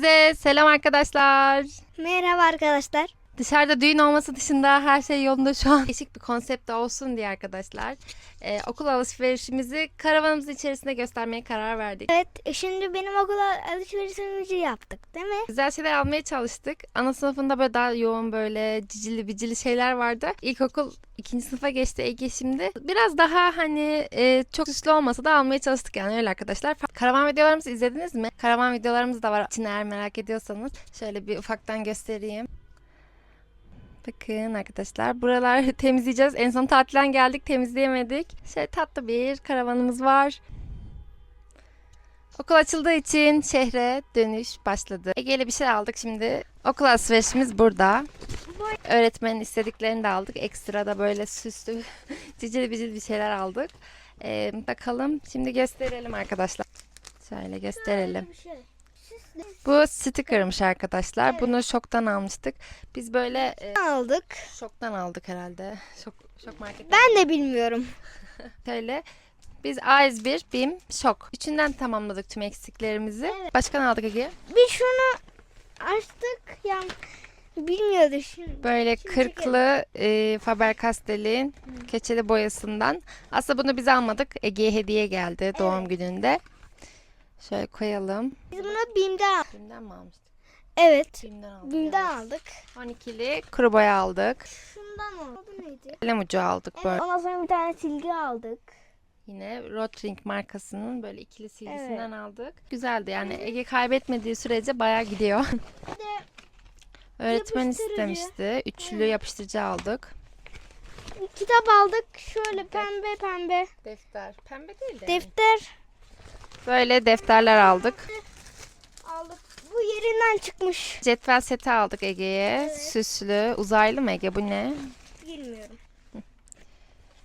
Size selam arkadaşlar. Merhaba arkadaşlar. Dışarıda düğün olması dışında her şey yolunda şu an. Değişik bir konsept de olsun diye arkadaşlar. Ee, okul alışverişimizi karavanımızın içerisinde göstermeye karar verdik. Evet e, şimdi benim okula alışverişimizi yaptık değil mi? Güzel şeyler almaya çalıştık. Ana sınıfında böyle daha yoğun böyle cicili bicili şeyler vardı. İlkokul ikinci sınıfa geçti Ege şimdi. Biraz daha hani e, çok süslü olmasa da almaya çalıştık yani öyle arkadaşlar. Karavan videolarımızı izlediniz mi? Karavan videolarımız da var. İçini eğer merak ediyorsanız şöyle bir ufaktan göstereyim. Bakın arkadaşlar buralar temizleyeceğiz. En son tatilden geldik temizleyemedik. Şöyle tatlı bir karavanımız var. Okul açıldığı için şehre dönüş başladı. Ege'yle bir şey aldık şimdi. Okul alışverişimiz burada. Öğretmenin istediklerini de aldık. Ekstra da böyle süslü, cicili bicili bir şeyler aldık. Ee, bakalım şimdi gösterelim arkadaşlar. Şöyle gösterelim. Bir şey. Bu stickermış arkadaşlar. Bunu şoktan almıştık. Biz böyle e, Aldık. şoktan aldık herhalde. Şok, şok marketten. Ben de bilmiyorum. Şöyle biz A101, BİM, Şok. Üçünden tamamladık tüm eksiklerimizi. Başka ne aldık Ege? Bir şunu açtık ya bilmiyorduk şimdi. Böyle Şimdi kırklı e, Faber-Castell'in keçeli boyasından. Aslında bunu biz almadık. Ege'ye hediye geldi doğum gününde. Şöyle koyalım. Biz bunu BİM'den. BİM'den mi almıştık? Evet. BİM'den aldık. BİM'den evet. aldık. 12'li kuru boya aldık. Şundan aldık. Bu neydi? Kalem ucu aldık böyle. Evet. Ondan sonra bir tane silgi aldık. Yine Rotring markasının böyle ikili silgisinden aldık. Güzeldi yani Ege kaybetmediği sürece bayağı gidiyor. Öğretmen istemişti. Üçlü yapıştırıcı aldık. kitap aldık. Şöyle pembe pembe. Defter. Pembe değil de. Defter Böyle defterler aldık. aldık. Bu yerinden çıkmış. Cetvel seti aldık Ege'ye. Süslü. Uzaylı mı Ege bu ne? Bilmiyorum.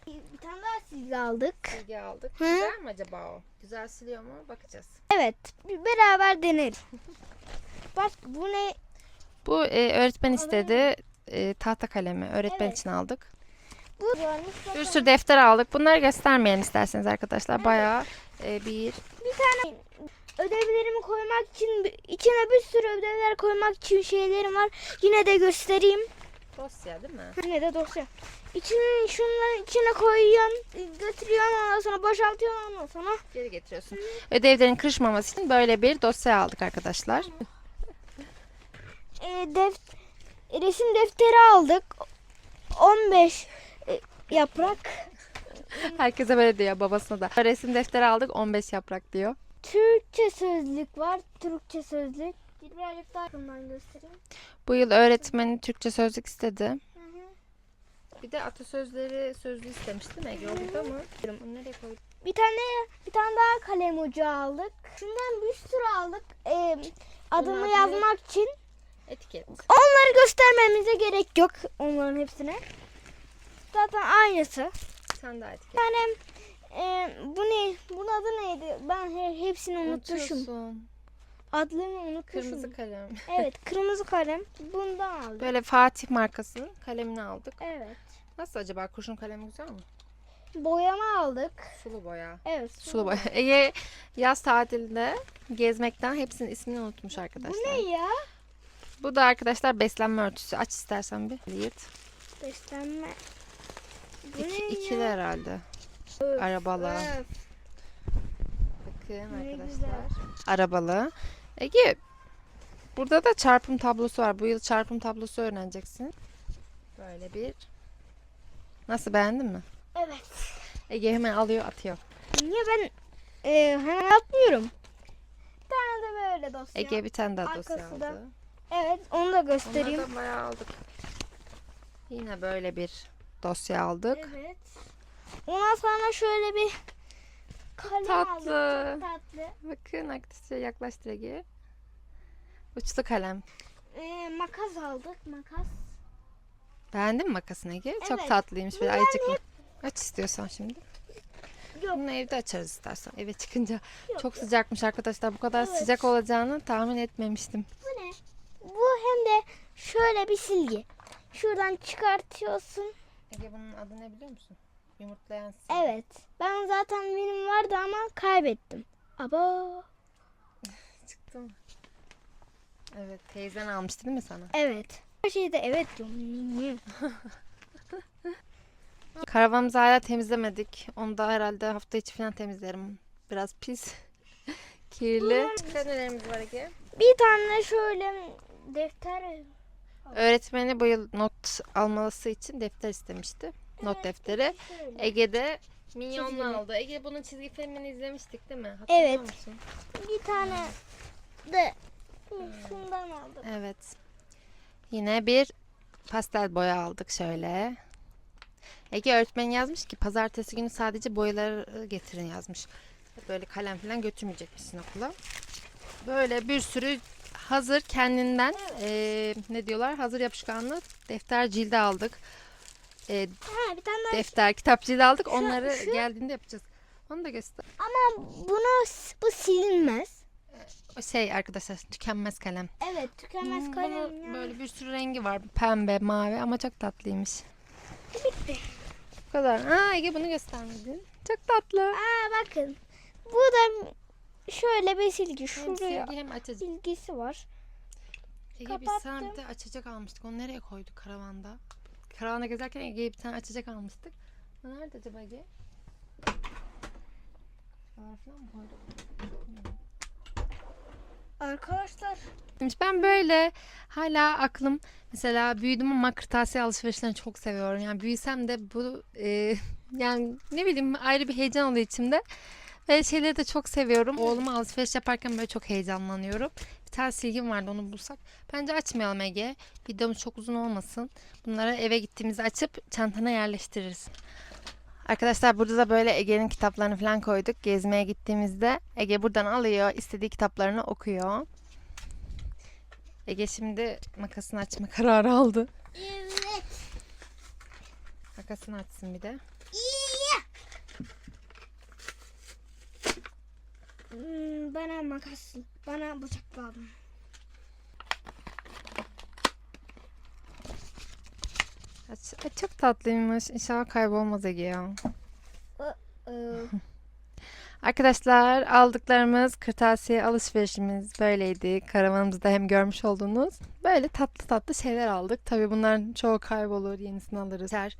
Bir tane daha silgi aldık. Silgi aldık. Hı? Güzel mi acaba o? Güzel siliyor mu? Bakacağız. Evet. bir Beraber deneriz. Bak bu ne? Bu e, öğretmen istedi. E, tahta kalemi. Öğretmen Evet. için aldık. Bu Bir sürü defter aldık. Bunları göstermeyelim isterseniz arkadaşlar. Bayağı e, bir bir tane ödevlerimi koymak için içine bir sürü ödevler koymak için şeylerim var. Yine de göstereyim. dosya değil mi? Yine de dosya. İçine şunların içine koyuyorsun, götürüyorsun ondan sonra boşaltıyorsun ondan sonra. Geri getiriyorsun. Ödevlerin kırışmaması için böyle bir dosya aldık arkadaşlar. E, def, resim defteri aldık. 15 e, yaprak. Herkese böyle diyor babasına da. Resim defteri aldık 15 yaprak diyor. Türkçe sözlük var. Türkçe sözlük. Birazcık daha yakından göstereyim. Bu yıl öğretmeni Türkçe sözlük istedi. Hı hı. Bir de atasözleri sözlü istemişti mi Ege? O burada mı? Onu nereye koyduk? Bir tane bir tane daha kalem ucu aldık. Şundan bir sürü aldık. Ee, adımı adını- yazmak için. Etiket. Onları göstermemize gerek yok. Onların hepsine. Zaten aynısı. Sen daha etiket. Bir tane e, bu ne? Bunun adı neydi? Ben he- hepsini unutmuşum. Unutuyorsun. Adlarını unutmuşum. Kırmızı kalem. Evet, kırmızı kalem. Bundan aldık. Böyle Fatih markasının kalemini aldık. Evet. Nasıl acaba? Kurşun kalemi güzel mi? Boyama aldık. Sulu boya. Evet. Sulu boya. Ege yaz tatilinde gezmekten hepsinin ismini unutmuş Bu arkadaşlar. ne ya? Bu da arkadaşlar beslenme örtüsü. Aç istersen bir. Yiğit. Beslenme. İki, ikili herhalde. Öf, Arabalı. öf. Bakın Ne arkadaşlar. güzel. Arabalı. Ege burada da çarpım tablosu var. Bu yıl çarpım tablosu öğreneceksin. Böyle bir. Nasıl beğendin mi? Evet. Ege hemen alıyor atıyor. Niye ben e, hemen atmıyorum? Bir tane de böyle dosya. Ege bir tane daha dosya Arkası da aldı. Evet onu da göstereyim. Onlardan bayağı aldık. Yine böyle bir dosya aldık. Evet. Ondan sonra şöyle bir kalem Tatlı. aldık. Çok tatlı. Bakın arkadaşlar yaklaştır Ege. Uçlu kalem. E, makas aldık. Makas. Beğendin mi makasını Ege? Çok Evet. tatlıymış böyle Bunlar ayıcıklı. Aç istiyorsan şimdi. Yok. Bunu evde açarız istersen. Eve çıkınca. Yok, Çok sıcakmış arkadaşlar. Bu kadar Evet. sıcak olacağını tahmin etmemiştim. Bu ne? Bu hem de şöyle bir silgi. Şuradan çıkartıyorsun. Ege bunun adı ne biliyor musun? Yumurtlayan Evet. Ben zaten benim vardı ama kaybettim. Aba. Çıktı mı? Evet teyzen almıştı değil mi sana? Evet. Her şeyde evet diyorum. Karavanımızı hala temizlemedik. Onu da herhalde hafta içi falan temizlerim. Biraz pis. Kirli. Nelerimiz var Ege? Bir tane şöyle defter Öğretmeni bu yıl not alması için defter istemişti. Not defteri. Ege'de Minyon'u Çizgili. aldı. Ege bunun çizgi filmini izlemiştik değil mi? Hatırlıyor Evet. musun? Bir tane de şundan aldım. Evet. Yine bir pastel boya aldık şöyle. Ege öğretmen yazmış ki pazartesi günü sadece boyaları getirin yazmış. Böyle kalem falan götürmeyecekmişsin okula. Böyle bir sürü hazır kendinden eee, ne diyorlar hazır yapışkanlı defter cildi aldık. Eee, Ha bir tane daha. defter kitap cildi aldık. Onları şu- geldiğinde yapacağız. Onu da göster. Ama bunu bu silinmez. O şey arkadaşlar tükenmez kalem. Evet tükenmez Hmm, kalem. bunun ya. böyle bir sürü rengi var. Pembe, mavi ama çok tatlıymış. Bitti. Bu kadar. Aa Ege bunu göstermedin. Çok tatlı. Aa bakın. Bu da şöyle bir silgi. Şuraya silgi hem açacak. silgisi var. Ege biz sana bir de açacak almıştık. Onu nereye koyduk karavanda? Karavanda gezerken Ege'ye bir tane açacak almıştık. O nerede acaba Ege? Şuralara falan mı koyduk? Arkadaşlar. Ben böyle hala aklım mesela büyüdüm ama kırtasiye alışverişlerini çok seviyorum. Yani büyüsem de bu e, yani ne bileyim ayrı bir heyecan oluyor içimde. Ve şeyleri de çok seviyorum. Oğluma alışveriş yaparken böyle çok heyecanlanıyorum. Bir tane silgim vardı onu bulsak. Bence açmayalım Ege. Videomuz çok uzun olmasın. Bunları eve gittiğimizde açıp çantana yerleştiririz. Arkadaşlar burada da böyle Ege'nin kitaplarını falan koyduk. Gezmeye gittiğimizde Ege buradan alıyor, istediği kitaplarını okuyor. Ege şimdi makasını açma kararı aldı. Evet. Makasını açsın bir de. Hmm, bana makas, bana bıçak lazım. Çok tatlıymış. İnşallah kaybolmaz Ege ya. Arkadaşlar aldıklarımız kırtasiye alışverişimiz böyleydi. Karavanımızda hem görmüş olduğunuz böyle tatlı tatlı şeyler aldık. Tabii bunların çoğu kaybolur, yenisini alırız. Her-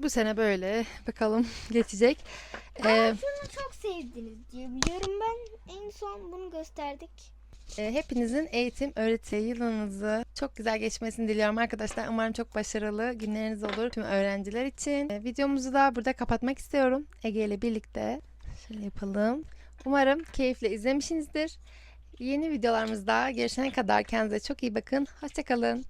Bu sene böyle bakalım geçecek. Ee, Aa, şunu çok sevdiniz diye biliyorum ben. En son bunu gösterdik. e, hepinizin eğitim, öğretim yılınızı çok güzel geçmesini diliyorum arkadaşlar. Umarım çok başarılı günleriniz olur tüm öğrenciler için. E, videomuzu da burada kapatmak istiyorum. Ege ile birlikte. Şöyle yapalım. Umarım keyifle izlemişsinizdir. Yeni videolarımızda görüşene kadar kendinize çok iyi bakın. Hoşçakalın.